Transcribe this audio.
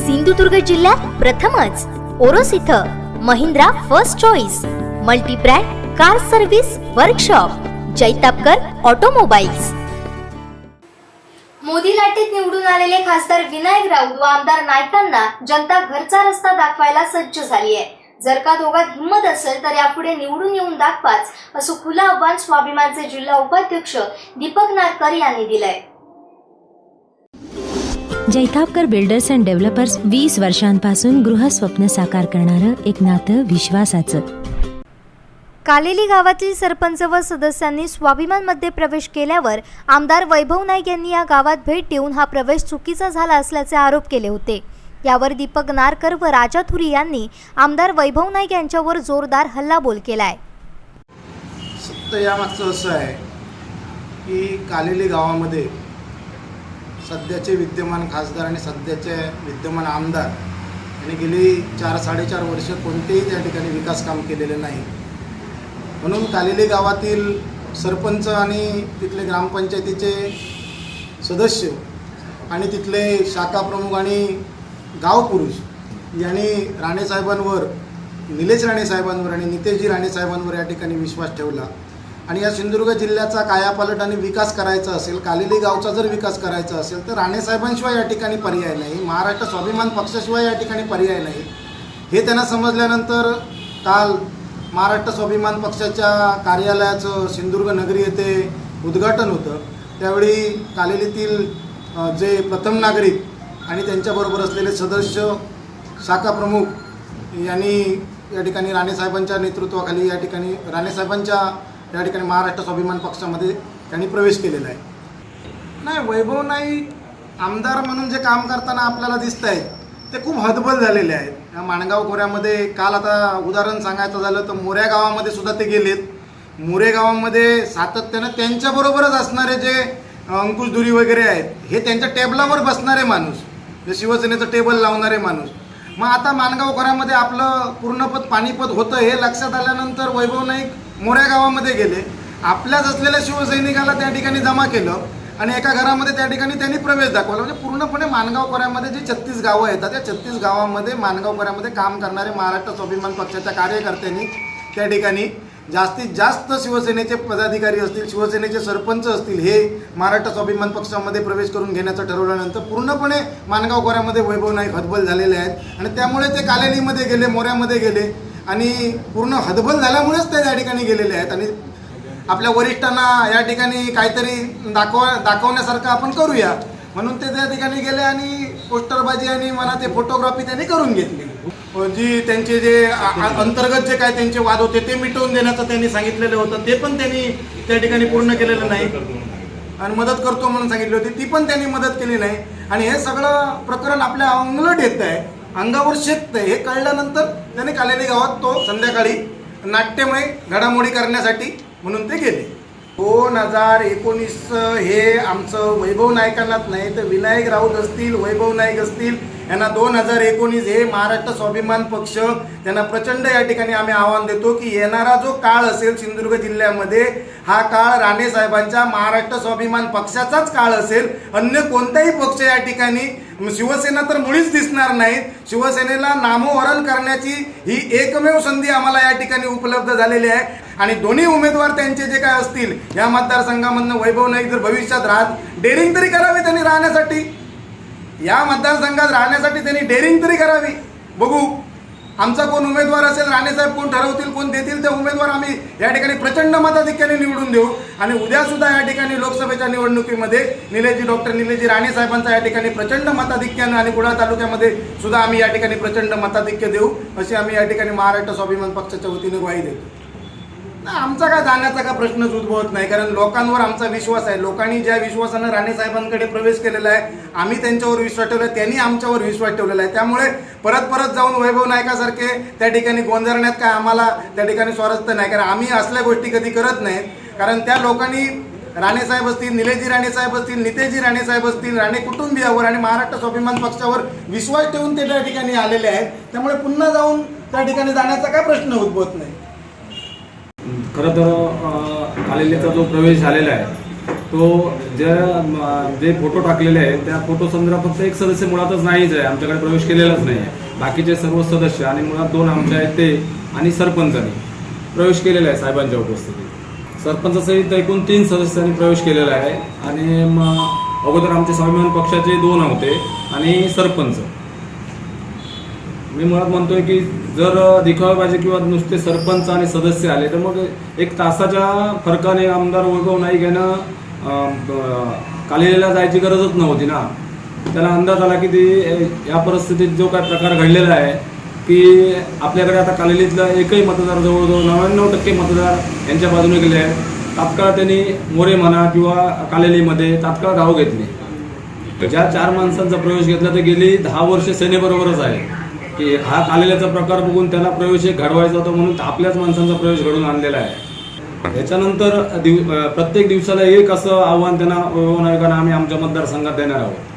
सिंधुदुर्ग जिल्ह्यात प्रथमच ओरोस इथं Mahindra first choice multibrand car service workshop Jaitapkar automobiles. Modi लाटेत निवडून आलेले खासदार विनायक राऊत व आमदार नायकांना जनता घरचा रस्ता दाखवायला सज्ज झाली आहे. जर का दोघात हिंमत असेल तर यापुढे निवडून येऊन दाखवाच असं खुलं आव्हान स्वाभिमानचे जिल्हा उपाध्यक्ष दीपक नारकर यांनी दिलंय. जैतापकर बिल्डर्स अँड डेव्हलपर्स वीस वर्षांपासून गृहस्वप्न साकार करणारं एक नातं विश्वासाचं. कालेली गावातील सरपंच व सदस्यांनी स्वाभिमानमध्ये प्रवेश केल्यावर आमदार वैभव नाईक यांनी या गावात भेट देऊन हा प्रवेश चुकीचा झाला असल्याचे आरोप केले होते. यावर दीपक नारकर व राजा थुरी यांनी आमदार वैभव नाईक यांच्यावर जोरदार हल्लाबोल केलाय. सत्य यामागचं असं आहे की कालेली गावामध्ये सध्याचे विद्यमान खासदार आणि सध्याचे विद्यमान आमदार आणि गेली चार साडेचार वर्ष कोणतेही त्या ठिकाणी विकास काम केलेले नाही. म्हणून कालेली गावातील सरपंच आणि तिथले ग्रामपंचायतीचे सदस्य आणि तिथले शाखा प्रमुख आणि गावपुरुष यांनी राणेसाहेबांवर निलेश राणेसाहेबांवर आणि नितेशजी राणेसाहेबांवर या ठिकाणी विश्वास ठेवला. आणि या सिंधुदुर्ग जिल्ह्याचा कायापालट आणि विकास करायचा असेल कालेली गावचा जर विकास करायचा असेल तर राणेसाहेबांशिवाय या ठिकाणी पर्याय नाही महाराष्ट्र स्वाभिमान पक्षाशिवाय या ठिकाणी पर्याय नाही. हे त्यांना समजल्यानंतर काल महाराष्ट्र स्वाभिमान पक्षाच्या कार्यालयाचं सिंधुदुर्ग नगरी येथे उद्घाटन होतं. त्यावेळी कालेलीतील जे प्रथम नागरिक आणि त्यांच्याबरोबर असलेले सदस्य शाखा प्रमुख यांनी या ठिकाणी राणेसाहेबांच्या नेतृत्वाखाली या ठिकाणी राणेसाहेबांच्या या ठिकाणी महाराष्ट्र स्वाभिमान पक्षामध्ये त्यांनी प्रवेश केलेला आहे. नाही वैभव नाईक आमदार म्हणून जे काम करताना आपल्याला दिसत आहेत ते खूप हतबल झालेले आहेत. या माणगाव खोऱ्यामध्ये काल आता उदाहरण सांगायचं झालं तर मोऱ्या गावामध्ये सुद्धा ते गेलेत. मोरे गावामध्ये सातत्यानं त्यांच्याबरोबरच असणारे जे अंकुश दुरी वगैरे आहेत हे त्यांच्या टेबलावर बसणारे माणूस जे शिवसेनेचं टेबल लावणारे माणूस. मग आता माणगाव खोऱ्यामध्ये आपलं पूर्णपद पाणीपद होतं हे लक्षात आल्यानंतर वैभव नाईक मोऱ्या गावामध्ये गेले. आपल्याच असलेल्या शिवसैनिकाला त्या ठिकाणी जमा केलं आणि एका घरामध्ये त्या ठिकाणी त्यांनी प्रवेश दाखवला. म्हणजे पूर्णपणे माणगाव खोऱ्यामध्ये जी छत्तीस गावं येतात त्या छत्तीस गावामध्ये माणगाव खोऱ्यामध्ये काम करणारे महाराष्ट्र स्वाभिमान पक्षाच्या कार्यकर्त्यांनी त्या ठिकाणी जास्तीत जास्त शिवसेनेचे पदाधिकारी असतील शिवसेनेचे सरपंच असतील हे महाराष्ट्र स्वाभिमान पक्षामध्ये प्रवेश करून घेण्याचं ठरवल्यानंतर पूर्णपणे माणगाव खोऱ्यामध्ये वैभव नाईक हतबल झालेले आहेत. आणि त्यामुळे ते कालेलीमध्ये गेले मोऱ्यामध्ये गेले. आणि पूर्ण हतबल झाल्यामुळेच ते त्या ठिकाणी गेलेले आहेत. आणि आपल्या वरिष्ठांना या ठिकाणी काहीतरी दाखव दाखवण्यासारखं आपण करूया. म्हणून ते त्या ठिकाणी गेले आणि पोस्टरबाजी आणि मला ते फोटोग्राफी त्यांनी करून घेतली. जी त्यांचे जे अंतर्गत जे काय त्यांचे वाद होते ते मिटवून देण्याचं त्यांनी सांगितलेलं होतं ते पण त्यांनी त्या ठिकाणी पूर्ण केलेलं नाही. आणि मदत करतो म्हणून सांगितली होती ती पण त्यांनी मदत केली नाही. आणि हे सगळं प्रकरण आपल्या अंगलट येत आहे. अंगावर शेकत हे कळल्यानंतर त्याने कालेली गावात तो संध्याकाळी नाट्यमय घडामोडी करण्यासाठी म्हणून ते गेले. दोन हजार एकोणीस हे आमचं वैभव नायकांनाच नाही तर विनायक राऊत असतील वैभव नाईक असतील यांना दोन हजार एकोणीस हे महाराष्ट्र स्वाभिमान पक्ष त्यांना प्रचंड या ठिकाणी आम्ही आव्हान देतो की येणारा जो काळ असेल सिंधुदुर्ग जिल्ह्यामध्ये हा काळ राणे साहेबांच्या महाराष्ट्र स्वाभिमान पक्षाचाच काळ असेल. अन्य कोणताही पक्ष या ठिकाणी शिवसेना तर मुळीच दिसणार नाहीत. शिवसेनेला नामोहरण करण्याची ही एकमेव संधी आम्हाला या ठिकाणी उपलब्ध झालेली आहे. आणि दोन्ही उमेदवार त्यांचे जे काय असतील या मतदारसंघामधनं वैभव नाईक जर भविष्यात राहत. डेअरिंग तरी करावी त्यांनी राहण्यासाठी. या मतदारसंघात राहण्यासाठी त्यांनी डेअरिंग तरी करावी. बघू आमचा कोण उमेदवार असेल राणेसाहेब कोण ठरवतील कोण देतील ते उमेदवार आम्ही या ठिकाणी प्रचंड मताधिक्याने निवडून देऊ. आणि उद्यासुद्धा या ठिकाणी लोकसभेच्या निवडणुकीमध्ये निलेजी डॉक्टर निलेजी राणेसाहेबांचा या ठिकाणी प्रचंड मताधिक्यानं आणि कुडाळ तालुक्यामध्ये सुद्धा आम्ही या ठिकाणी प्रचंड मताधिक्य देऊ. अशी आम्ही या ठिकाणी महाराष्ट्र स्वाभिमान पक्षाच्या वतीने ग्वाही देतो. नाही आमचा काय जाण्याचा का प्रश्नच उद्भवत नाही. कारण लोकांवर आमचा विश्वास आहे. लोकांनी ज्या विश्वासानं राणे साहेबांकडे प्रवेश केलेला आहे आम्ही त्यांच्यावर विश्वास ठेवला आहे त्यांनी आमच्यावर विश्वास ठेवलेला आहे. त्यामुळे परत परत जाऊन वैभव नायकासारखे त्या ठिकाणी गोंधळण्यात काय आम्हाला त्या ठिकाणी स्वारस्य नाही. कारण आम्ही असल्या गोष्टी कधी करत नाहीत. कारण त्या लोकांनी राणेसाहेब असतील निलेजी राणेसाहेब असतील नितेजी राणेसाहेब असतील राणे कुटुंबियावर आणि महाराष्ट्र स्वाभिमान पक्षावर विश्वास ठेवून ते त्या ठिकाणी आलेले आहेत. त्यामुळे पुन्हा जाऊन त्या ठिकाणी जाण्याचा काय प्रश्न उद्भवत नाही. खरं तर अ, जो प्रवेश झालेला आहे तो ज्या जे फोटो टाकलेले आहेत त्या फोटो संदर्भात फक्त एक सदस्य मुळातच नाहीच आहे आमच्याकडे प्रवेश केलेलाच नाही आहे बाकीचे सर्व सदस्य आणि मुळात दोन आमचे आहेत ते आणि सरपंचांनी प्रवेश केलेला आहे साहेबांच्या उपस्थितीत. सरपंचासहित एकूण तीन सदस्यांनी प्रवेश केलेला आहे आणि मग अगोदर आमचे स्वाभिमान पक्षाचे दोन होते आणि सरपंच. मी मुळात म्हणतोय की जर दिखावाबाजी किंवा नुसते सरपंच आणि सदस्य आले तर मग एक तासाच्या फरकाने आमदार वैभव नाईक यानं कालिलेला जायची गरजच नव्हती ना. त्याला अंदाज आला की ती या परिस्थितीत जो काय प्रकार घडलेला आहे की आपल्याकडे आता कालेलीतला एकही मतदार जवळजवळ नव्याण्णव टक्के मतदार यांच्या बाजूने गेले आहेत. तात्काळ त्यांनी मोरे म्हणा किंवा कालेलीमध्ये तात्काळ धाव घेतली. ज्या चार माणसांचा प्रवेश घेतला ते गेली दहा वर्ष सेनेबरोबरच आहे. की हा कालेल्याचा प्रकार बघून त्याला प्रवेश एक घडवायचा होता म्हणून आपल्याच माणसांचा प्रवेश घडवून आणलेला आहे. त्याच्यानंतर दिव प्रत्येक दिवसाला एक असं आव्हान त्यांना वैभव आम्ही आमच्या मतदारसंघात देणार आहोत.